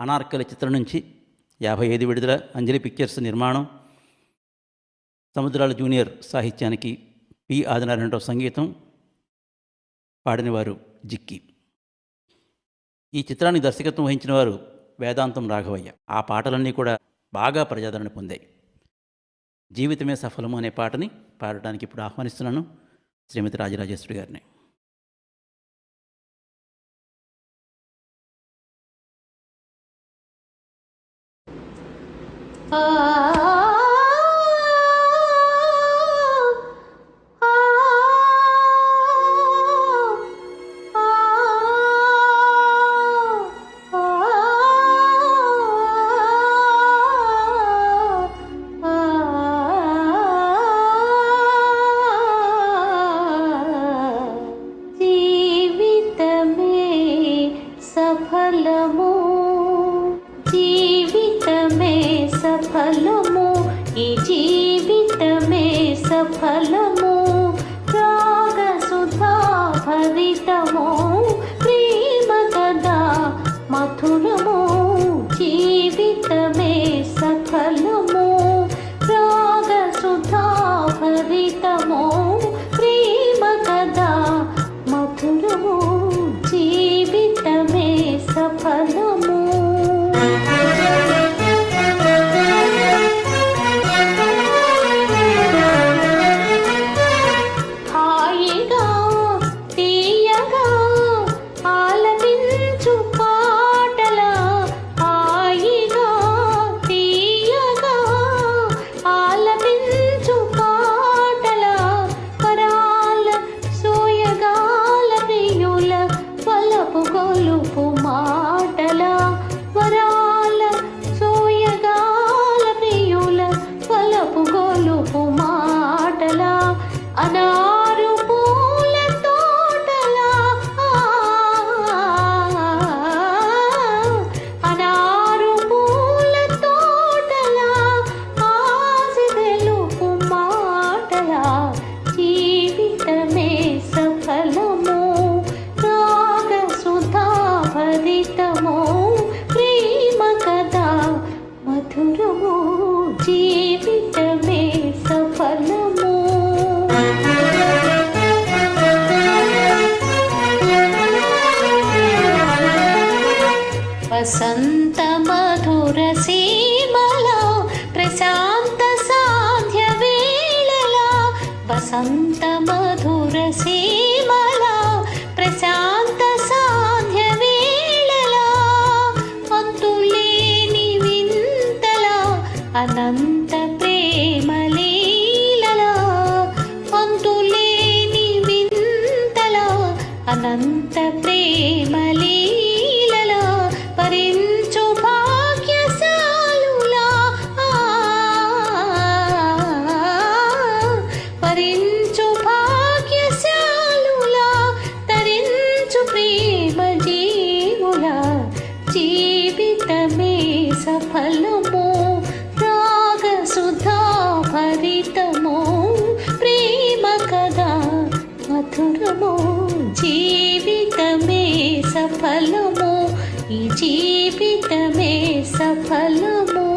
అనార్కల చిత్రం నుంచి యాభై ఐదు విడుదల అంజలి పిక్చర్స్ నిర్మాణం. సముద్రాల జూనియర్ సాహిత్యానికి పి ఆదినారాయణరావు సంగీతం పాడినవారు జిక్కి. ఈ చిత్రానికి దర్శకత్వం వహించిన వారు వేదాంతం రాఘవయ్య. ఆ పాటలన్నీ కూడా బాగా ప్రజాదరణ పొందాయి. జీవితమే సఫలము అనే పాటని పాడటానికి ఇప్పుడు ఆహ్వానిస్తున్నాను శ్రీమతి రాజరాజేశ్వరి గారిని. జీవితమే సఫలము వసంత మధుర సీమలో ప్రశాంత సాధ్య వేళల వసంత మధుర సీమలో ప్రశాంత సాధ్య వేళల అంతులేని వింతల అనంత ప్రేమ లీలల అంతులేని వింతల అనంత ప్రేమ లీలల పరించు భాగ్యశాలులా. పరించు భాగ్యశాలులా. తరించు ప్రేమ జీవుల జీవితమే సఫలము. రాగ భరితము ప్రేమ కదా మధురము. జీవితమే సఫలము. ఈ జీవితమే సఫలము.